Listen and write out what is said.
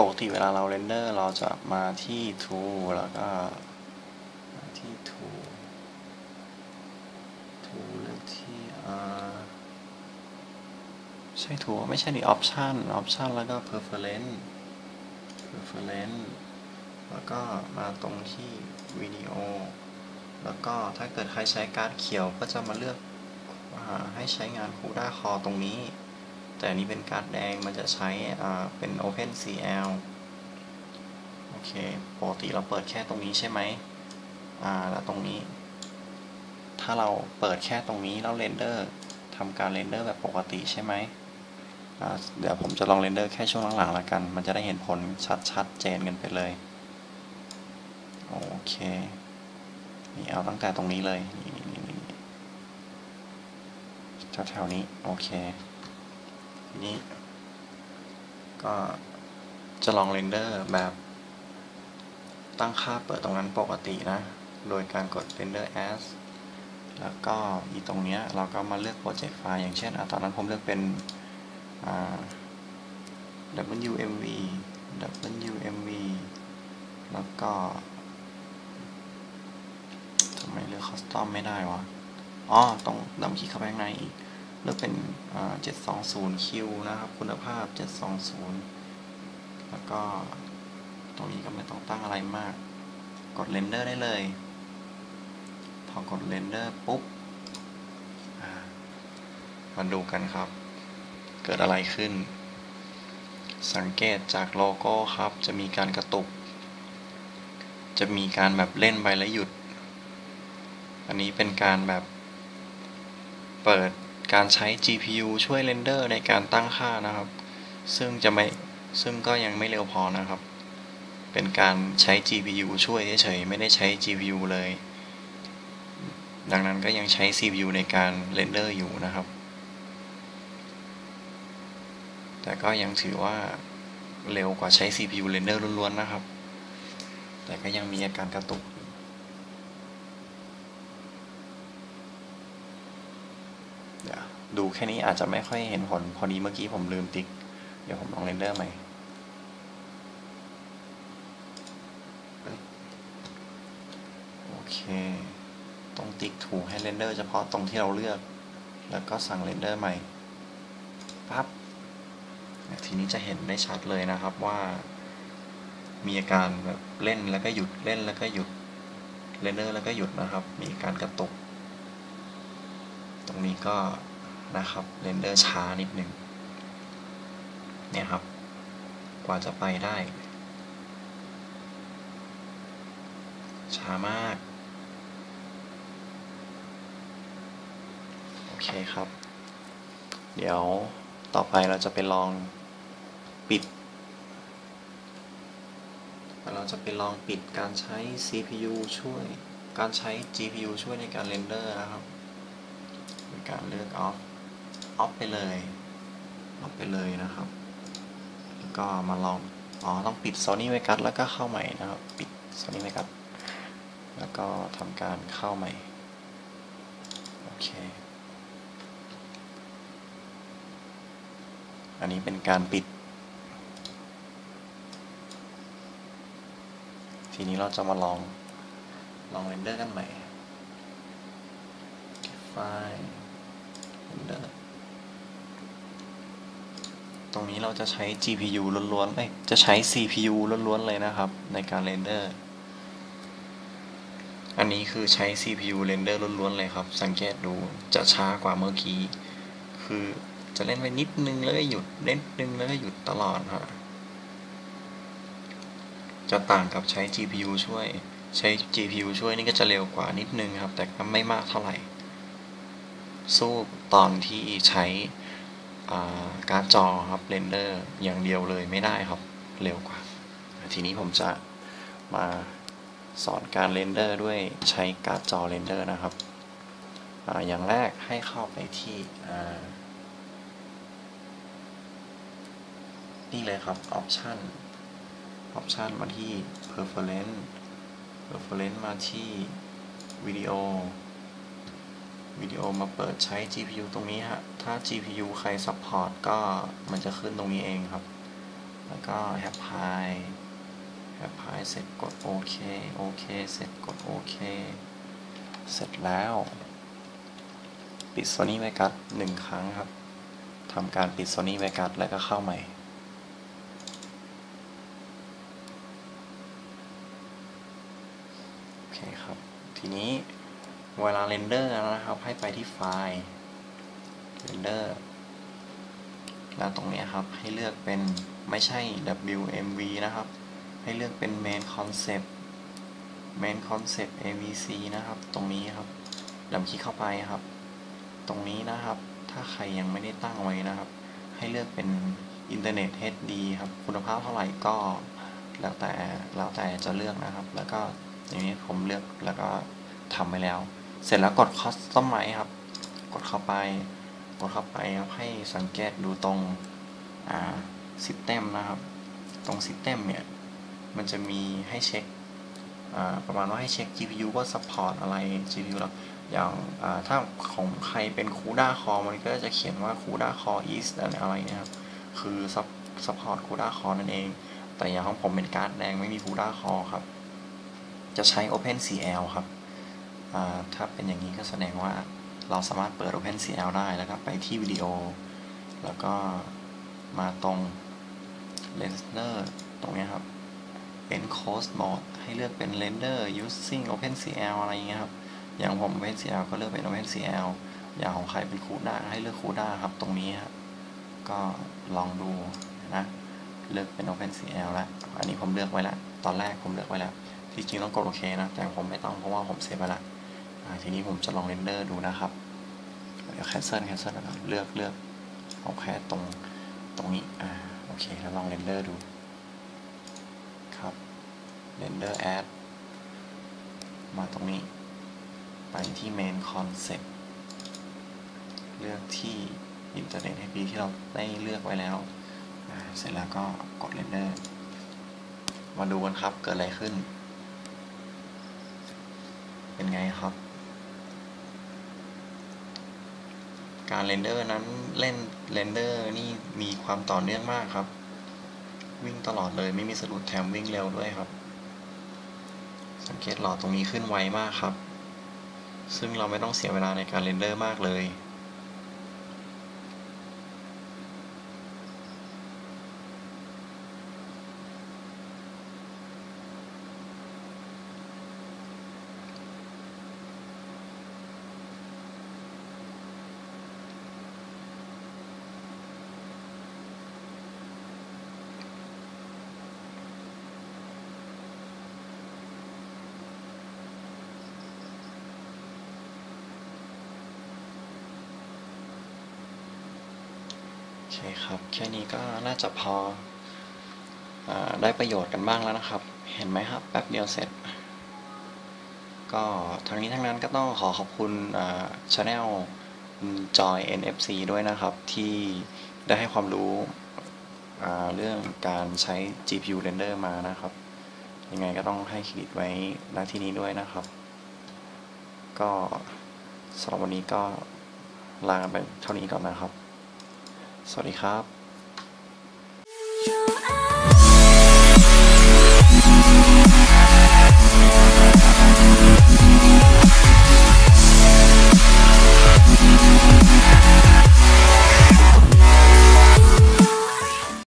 ปกติเวลาเราเรนเดอร์เราจะมาที่ tool แล้วก็มาที่ tool tool เลือกที่อ่าใช่ tool ไม่ใช่ดิ option option แล้วก็ preference preference แล้วก็มาตรงที่วิดีโอแล้วก็ถ้าเกิดใครใช้การ์ดเขียวก็จะมาเลือกอาให้ใช้งาน CUDA Core ตรงนี้ แต่อันนี้เป็นการ์ดแดงมันจะใช้อ่าเป็น OpenCL โอเคปกติเราเปิดแค่ตรงนี้ใช่ไหมอ่าแล้วตรงนี้ ถ้าเราเปิดแค่ตรงนี้แล้วเรนเดอร์ทำการเรนเดอร์แบบปกติใช่ไหมอ่าเดี๋ยวผมจะลองเรนเดอร์แค่ช่วงหลังๆแล้วกัน มันจะได้เห็นผลชัดชัดเจนกันไปเลยโอเคนี่เอาตั้งแต่ตรงนี้เลยนี่นี่นี่แถวๆนี้โอเค นี้ ก็จะลองเรนเดอร์แบบตั้งค่าเปิดตรงนั้นปกตินะ โดยการกด render as แล้วก็อีตรงเนี้ยเราก็มาเลือกโปรเจกต์ไฟล์อย่างเช่นอตอนนั้นผมเลือกเป็นอ่า WMV WMV แล้วก็ทำไมเลือก custom ไม่ได้วะ อ๋อ ต้องดำคลิกเข้าไปข้างในอีก เลือกเป็นอ่า 720Q นะครับ คุณภาพ720แล้วก็ตรงนี้ก็ไม่ต้องตั้งอะไรมาก กด render ได้เลย พอกด render ปุ๊บมาดูกันครับ เกิดอะไรขึ้น สังเกตจากโลโก้ครับ จะมีการกระตุก จะมีการแบบเล่นไปแล้วหยุด อันนี้เป็นการแบบเปิด การใช้ GPU ช่วยเรนเดอร์ในการตั้งค่านะครับ ซึ่งจะไม่ซึ่งก็ยังไม่เร็วพอนะครับ เป็นการใช้ GPU ช่วยเฉยๆไม่ได้ใช้ GPU เลย ดังนั้นก็ยังใช้ CPU ในการเรนเดอร์อยู่นะครับ แต่ก็ยังถือว่าเร็วกว่าใช้ CPU เรนเดอร์ล้วนๆนะครับ แต่ก็ยังมีอาการกระตุก เดูแค่นี้อาจจะไม่ค่อยเห็นผล พอดีเมื่อกี้ผมลืมติ๊ก เดี๋ยวผมลองเรนเดอร์ใหม่โอเคต้องติ๊กถูกให้เรนเดอร์เฉพาะตรงที่เราเลือก แล้วก็สั่งเรนเดอร์ใหม่ปั๊บทีนี้จะเห็นได้ชัดเลยนะครับว่า มีอาการแบบเล่นแล้วก็หยุดเล่นแล้วก็หยุดเรนเดอร์แล้วก็หยุดนะครับ มีการกระตุก ตรงนี้ก็ นะครับเรนเดอร์ช้านิดหนึ่งเนี่ยครับ กว่าจะไปได้ ช้ามาก โอเคครับ เดี๋ยวต่อไปเราจะไปลองปิด เราจะไปลองปิดการใช้ CPU ช่วย การใช้ GPU ช่วยในการเรนเดอร์นะครับ การเลือก off off ไปเลย off ไปเลยนะครับ แล้วก็มาลอง อ๋อ ต้องปิด Sony Vegas แล้วก็เข้าใหม่นะครับ ปิด Sony Vegas แล้วก็ทำการเข้าใหม่ โอเค อันนี้เป็นการปิด ทีนี้เราจะมาลอง ลองเรนเดอร์กันใหม่ไฟล์เรนเดอร์ ตรงนี้เราจะใช้ GPU ล้วนๆเอ้ยจะใช้ CPU ล้วนๆเลยนะครับ ในการเรนเดอร์ อันนี้คือใช้ CPU เรนเดอร์ล้วนๆเลยครับ สังเกตดูจะช้ากว่าเมื่อกี้ คือจะเล่นไปนิดนึงแล้วก็หยุดเล่นนึงแล้วก็หยุดตลอดฮะจะต่างกับใช้ GPU ช่วย ใช้ GPU ช่วยนี่ก็จะเร็วกว่านิดนึงครับ แต่ก็ไม่มากเท่าไหร่ สู้ตอนที่ใช้ การ์ดจอครับเรนเดอร์อย่างเดียวเลยไม่ได้ครับเร็วกว่า ทีนี้ผมจะมาสอนการเรนเดอร์ด้วยใช้การ์ดจอเรนเดอร์นะครับออย่างแรกให้เข้าไปที่นี่เลยครับ Option Option มาที่ Preference Preference มาที่วิดีโอ วิดีโอมาเปิดใช้ GPU ตรงนี้ฮะ ถ้า GPU ใคร support ก็มันจะขึ้นตรงนี้เองครับ แล้วก็แฮปพายแฮปพายเสร็จกดโอเคโอเคเสร็จกดโอเคเสร็จแล้ว ปิด Sony Vegas หนึ่งครั้งครับทำการปิด Sony Vegas แล้วก็เข้าใหม่ โอเคครับ ทีนี้ เวลาเรนเดอร์นะครับ ให้ไปที่ไฟล์เรนเดอร์แล้วตรงนี้ครับให้เลือกเป็นไม่ใช่ WMV นะครับ ให้เลือกเป็น Main Concept Main Concept AVC นะครับ ตรงนี้ครับดำคลิกเข้าไปครับ ตรงนี้นะครับ ถ้าใครยังไม่ได้ตั้งไว้นะครับ ให้เลือกเป็น Internet HD ครับ คุณภาพเท่าไหร่ก็แล้วแต่แล้วแต่จะเลือกนะครับ แล้วก็อย่างนี้ผมเลือกแล้วก็ทำไปแล้ว เสร็จแล้วกด Customize ครับ กดเข้าไป กดเข้าไปครับให้สังเกตดูตรงอ่า System นะครับ ตรง System เนี่ยมันจะมีให้เช็คอ่าประมาณว่าให้เช็ค GPU ว่า support อะไร GPU แล้วอย่างอ่าถ้าของใครเป็น CUDA Core มันก็จะเขียนว่า CUDA Core East อะไรนี่ยครับ คือ support CUDA Core นั่นเอง แต่อย่างของผมเป็นการ์ดแดงไม่มี CUDA Core ครับ จะใช้ OpenCL ครับ ถ้าเป็นอย่างนี้ก็แสดงว่าเราสามารถเปิด OpenCL ได้แล้วก็ไปที่วิดีโอ แล้วก็มาตรง Render ตรงนี้ครับ Encode Mode ให้เลือกเป็น Render using OpenCL อะไรอย่างเงี้ยครับ อย่างผม OpenCL ก็เลือกเป็น OpenCL อย่างของใครเป็น CUDA ให้เลือก CUDA ครับตรงนี้ครับก็ลองดูนะเลือกเป็น OpenCL แล้ว อันนี้ผมเลือกไว้แล้ว ตอนแรกผมเลือกไว้แล้ว ที่จริงต้องกดโอเคนะ แต่ผมไม่ต้องเพราะว่าผมเซฟไปแล้ว ทีนี้ผมจะลองเรนเดอร์ดูนะครับเดี๋ยว cancel cancel นะครับเลือกเลือกเอาแค่ตรงตรงนี้อ่าโอเคแล้วลองเรนเดอร์ดูครับ render add มาตรงนี้ ไปที่ main concept เลือกที่ internet IP ที่เราได้เลือกไว้แล้ว เสร็จแล้วก็กด render มาดูกันครับเกิดอะไรขึ้น เป็นไงครับ การเรนเดอร์นั้นเล่นเรนเดอร์นี่มีความต่อเนื่องมากครับ วิ่งตลอดเลยไม่มีสะดุดแถมวิ่งเร็วด้วยครับ สังเกตหลอดตรงนี้ขึ้นไวมากครับ ซึ่งเราไม่ต้องเสียเวลาในการเรนเดอร์มากเลย คครับ แค่นี้ก็น่าจะพออได้ประโยชน์กันบ้างแล้วนะครับ เห็นไหมครับแป๊บเดียวเสร็จ ก็ทั้งนี้ทั้งนั้นก็ต้องขอขอบคุณช anel Joy NFC ด้วยนะครับ ที่ได้ให้ความรู้เรื่องการใช้ GPU render มานะครับ ยังไงก็ต้องให้เครดิตไว้ณที่นี้ด้วยนะครับ ก็สำหรับวันนี้ก็ลากันไปเท่านี้ก่อนนะครับ สวัสดีครับ